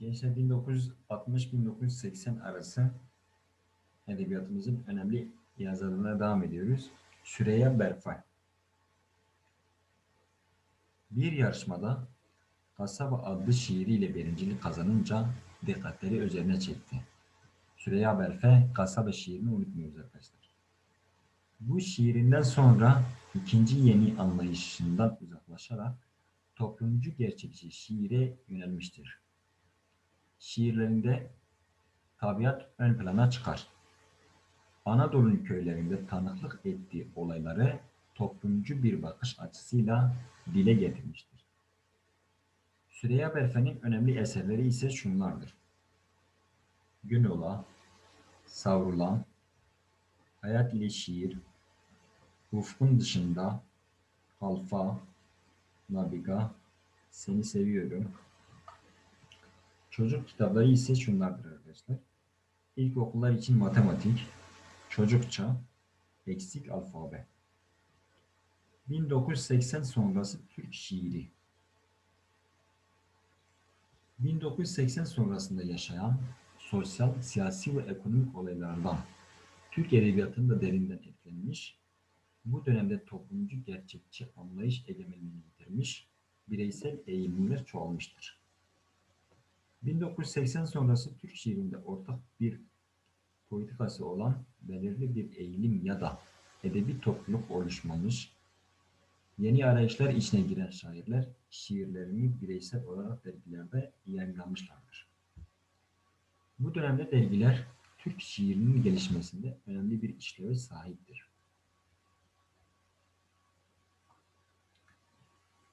Gençler 1960-1980 arası edebiyatımızın önemli yazarlarına devam ediyoruz. Süreyya Berfay. Bir yarışmada Kasaba adlı şiiriyle birincilik kazanınca dikkatleri üzerine çekti. Süreyya Berfe Kasaba şiirini unutmuyoruz arkadaşlar. Bu şiirinden sonra ikinci yeni anlayışından uzaklaşarak toplumcu gerçekçi şiire yönelmiştir. Şiirlerinde tabiat ön plana çıkar. Anadolu'nun köylerinde tanıklık ettiği olayları toplumcu bir bakış açısıyla dile getirmiştir. Süreyya Berfe'nin önemli eserleri ise şunlardır. Günola, Savrulan, Hayat ile Şiir, Ufkun Dışında, Alfa, Nabiga, Seni Seviyorum. Çocuk kitapları ise şunlardır arkadaşlar. İlkokullar için matematik, çocukça, eksik alfabe. 1980 sonrası Türk şiiri. 1980 sonrasında yaşayan sosyal, siyasi ve ekonomik olaylardan Türk edebiyatında derinden etkilenmiş, bu dönemde toplumcu gerçekçi anlayış egemenliğini yitirmiş, bireysel eğilimler çoğalmıştır. 1980 sonrası Türk şiirinde ortak bir politikası olan belirli bir eğilim ya da edebi topluluk oluşmamış, yeni arayışlar içine giren şairler şiirlerini bireysel olarak dergilerde yayınlamışlardır. Bu dönemde dergiler Türk şiirinin gelişmesinde önemli bir işleve sahiptir.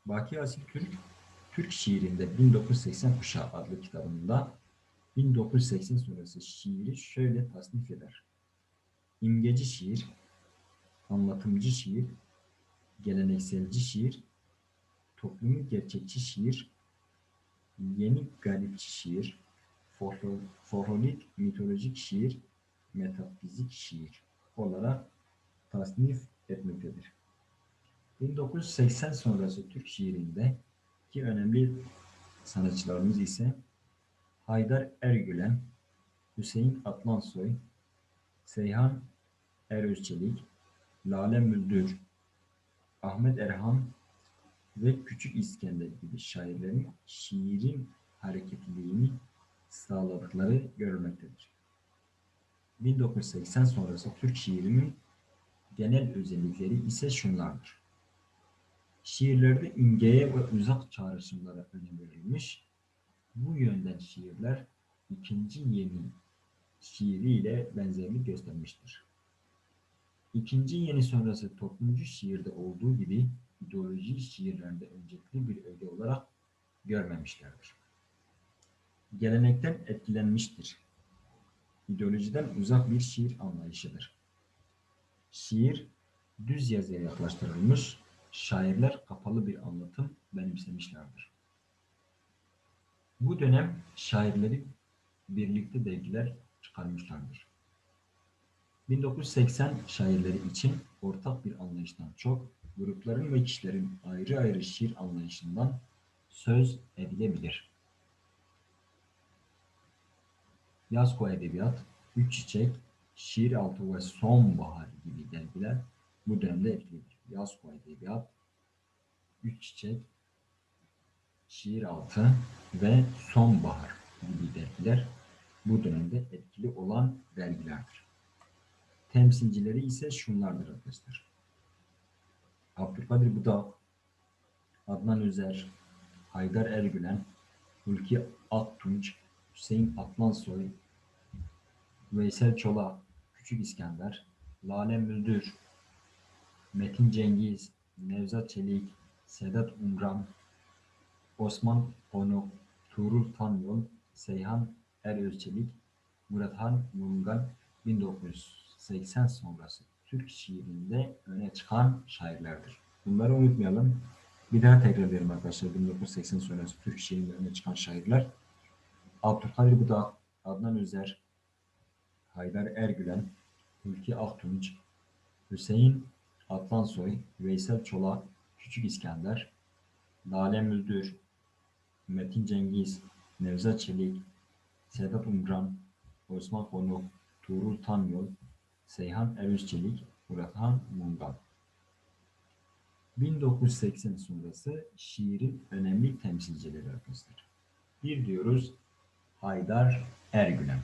Baki Asil Türk, Türk şiirinde 1980 kuşağı adlı kitabında 1980 sonrası şiiri şöyle tasnif eder. İmgeci şiir, anlatımcı şiir, gelenekselci şiir, toplumun gerçekçi şiir, yeni garipçi şiir, folklorik mitolojik şiir, metafizik şiir olarak tasnif etmektedir. 1980 sonrası Türk şiirinde ki önemli sanatçılarımız ise Haydar Ergülen, Hüseyin Atlansoy, Seyhan Erözçelik, Lale Müldür, Ahmet Erhan ve Küçük İskender gibi şairlerin şiirin hareketliliğini sağladıkları görülmektedir. 1980 sonrası Türk şiirinin genel özellikleri ise şunlardır. Şiirlerde imgeye ve uzak çağrışımlara önem verilmiş, bu yönden şiirler ikinci yeni şiiriyle benzerlik göstermiştir. İkinci yeni sonrası toplumcu şiirde olduğu gibi ideoloji şiirlerinde öncelikli bir öge olarak görmemişlerdir. Gelenekten etkilenmiştir. İdeolojiden uzak bir şiir anlayışıdır. Şiir düz yazıya yaklaştırılmış, şairler kapalı bir anlatım benimsemişlerdir. Bu dönem şairleri birlikte dergiler çıkarmışlardır. 1980 şairleri için ortak bir anlayıştan çok, grupların ve kişilerin ayrı ayrı şiir anlayışından söz edilebilir. Yazko Edebiyat, Üç Çiçek, Şiir Altı ve Sonbahar gibi dergiler bu dönemde etkilidir. Yazko Edebiyat, Üç Çiçek, Şiir Altı ve Sonbahar gibi dergiler bu dönemde etkili olan dergilerdir. Temsilcileri ise şunlardır arkadaşlar. Abdülkadir Budak, Adnan Özer, Haydar Ergülen, Hulki Aktunç, Hüseyin Atlansoy, Veysel Çolak, Küçük İskender, Lale Müldür, Metin Cengiz, Nevzat Çelik, Sedat Umran, Osman Onuk, Tuğrul Tanyol, Seyhan Erözçelik, Murathan Mungan 1980 sonrası Türk şiirinde öne çıkan şairlerdir. Bunları unutmayalım. Bir daha tekrar edelim arkadaşlar. 1980 sonrası Türk şiirinde öne çıkan şairler. Abdülkadir Budak, Adnan Özer, Haydar Ergülen, Ülke Aktunç, Hüseyin Atlansoy, Veysel Çolak, Küçük İskender, Lale Müldür, Metin Cengiz, Nevzat Çelik, Sedat Umran, Osman Konuk, Tuğrul Tanyol, Seyhan Erüz Çelik, Murathan Mungal. 1980 sonrası şiirin önemli temsilcileri arkadaşlar. Bir diyoruz Haydar Ergülen.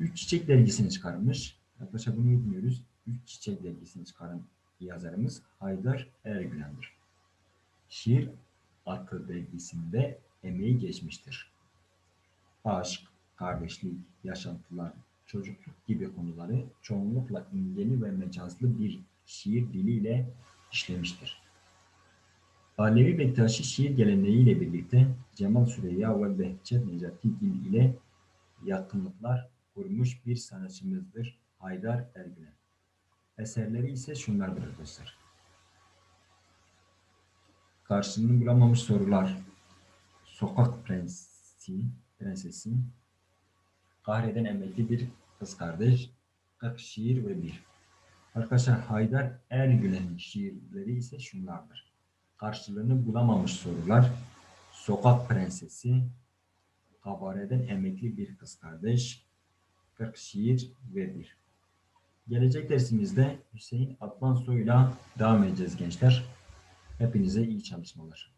Üç Çiçek dergisini çıkarmış. Arkadaşlar bunu unutmuyoruz. Üç Çiçek dergisini çıkaran yazarımız Haydar Ergülen'dir. Şiir adlı dergisinde emeği geçmiştir. Aşk, kardeşlik, yaşantılar, çocukluk gibi konuları çoğunlukla imgeli ve mecazlı bir şiir diliyle işlemiştir. Alevi Bektaşi şiir geleneğiyle birlikte Cemal Süreyya ve Behçet Necati Gil ile yakınlıklar kurmuş bir sanatçımızdır Haydar Ergülen. Eserleri ise şunlardır arkadaşlar. Karşılığını bulamamış sorular. Sokak Prensi, Prensesi, Kahreden emekli bir kız kardeş, 40 şiir ve bir. Arkadaşlar Haydar Ergülen'in şiirleri ise şunlardır. Karşılığını bulamamış sorular, Sokak Prensesi, Kabareden emekli bir kız kardeş, 40 şiir ve bir. Gelecek dersimizde Hüseyin Atlansoy'la devam edeceğiz gençler. Hepinize iyi çalışmalar.